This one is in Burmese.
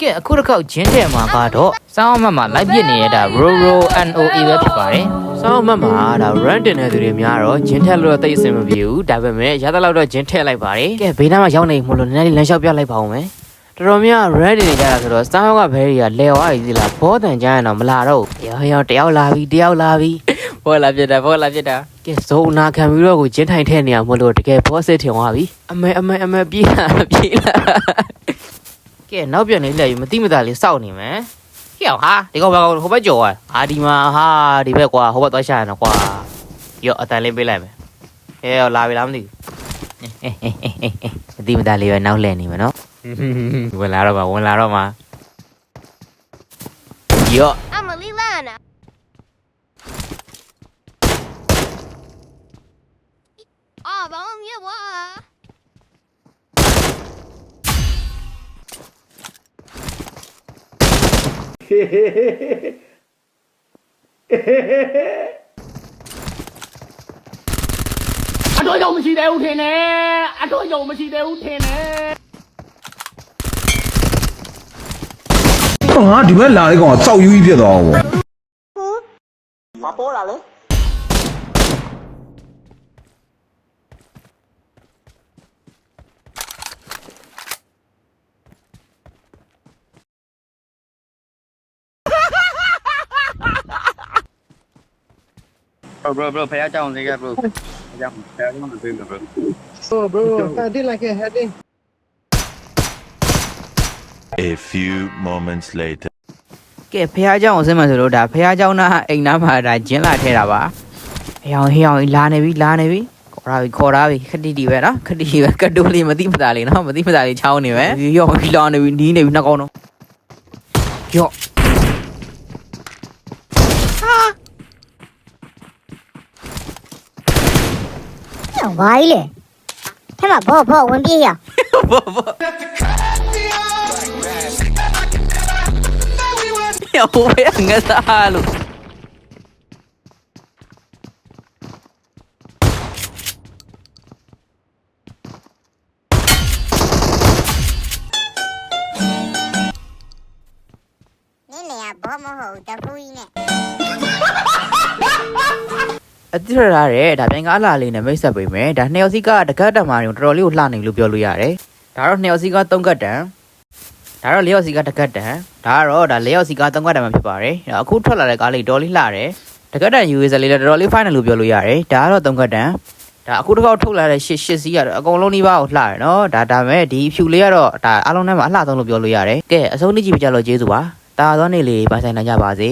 ကဲအခုတစ်ခေါက်ဂျင်းထဲမှာကတော့စောင်းအမတ်မှာလိုက်ပြစ်နေရတာ Roro NOA ပဲဖြစ်ပါတယ်စောင်းအမတ်မှာဒါ run တင်တဲ့သူတွေများတော့ဂျင်းထက်လို့တော့တိတ်အဆင်မပြေဘူးဒါပေမဲ့ရသလောက်တော့ဂျင်းထက်လိုက်ပါတယ်ကဲဘေးနားမှာရောက်နေမလို့နည်းနည်းလေးလမ်းလျှောက်ပြလိုက်ပါဦးမယ်တော်တော်များ red တင်နေကြတာဆိုတော့စောင်းကဘဲတွေကလဲဝါးကြီးလားဘောတန်ကြရင်တော့မလာတော့ဘူးရောရောတယောက်လာပြီတယောက်လာပြီဘောလာပြစ်တာဘောလာပြစ်တာကဲဇုံနာခံပြီးတော့ကိုဂျင်းထိုင်ထဲနေရမလို့တကယ်ဘောစစ်ထင်သွားပြီအမေအမေအမေပြေးလာပြေးလာ ကဲနောက်ပြန်လေးလက်ယူမတိမတာလေးစောက်နေမယ်ဟေ့အောင်ဟာဒီကောင်ဘကောင်ဟိုဘက်ကြော်อ่ะအာဒီမှာဟာဒီဘက်ကွာဟိုဘက်သွားရှာရနော်ကွာရော့အတန်လေးပေးလိုက်မယ်ဟဲ့လာပြီလားမသိဘူးမတိမတာလေးပဲနောက်လှည့်နေမယ်နော်ဝင်လာတော့မှာဝင်လာတော့မှာရော့ I'm a Lilana. Ah, bom, yeah, what? အတော့ယုံမရှိသေးဘူးထင်တယ်အတော့ယုံမရှိသေးဘူးထင်တယ်တော့ငါဒီဘက်လာတဲ့ကောင်ကစောက်ယူကြီးဖြစ်သွားအောင်ပေါ့မပေါ်လာလေ ဘရိုဘရိုဖះကြောင်လေးကဘရိုဖះကြောင်ဖះကြောင်လေးဘရို Oh, bro, I did like a heading. A few moments later. ကဲဖះเจ้าအောင်ဆင်းမှဆိုလို့ဒါဖះเจ้าနာအိမ်နာမှာဒါဂျင်းလာထဲတာပါဟေးအောင်ဟေးအောင်လာနေပြီလာနေပြီခေါ်လာပြီခေါ်လာပြီခတိတီပဲနော်ခတိတီပဲကတ်တိုးလေးမတိမတာလေးနော်မတိမတာလေးချောင်းနေပဲရော့လာနေပြီနီးနေပြီနှစ်ကောင်တော့ရော့ 讲 想歪了，他把把我把我问呀！不不。要不要个大路？你俩不么好，都故呢。 အတိရရတယ်ဒါပြန်ကားလာလေးနဲ့မိတ်ဆက်ပေးမယ်ဒါနှစ်ယောက်စီကတကတ်တံမာတွေတော်တော်လေးကိုလှနိုင်လို့ပြောလို့ရတယ်ဒါတော့နှစ်ယောက်စီက3ကတ်တံဒါတော့လေးယောက်စီကတကတ်တံဒါကတော့ဒါလေးယောက်စီက3ကတ်တံမှာဖြစ်ပါတယ်ဒါအခုထွက်လာတဲ့ကားလေးတော်လေးလှတယ်တကတ်တံ user လေးလည်းတော်တော်လေး fine လို့ပြောလို့ရတယ်ဒါကတော့3ကတ်တံဒါအခုတစ်ခေါက်ထုတ်လာတဲ့ရှစ်ရှစ်စီးကတော့အကုန်လုံးဒီပါကိုလှတယ်နော်ဒါဒါမဲ့ဒီဖြူလေးကတော့ဒါအားလုံးထဲမှာအလှဆုံးလို့ပြောလို့ရတယ်ကဲအဆုံးနေ့ကြည့်ပြကြလို့ကျေးဇူးပါတာသွားနေလေပိုင်ဆိုင်နိုင်ကြပါစေ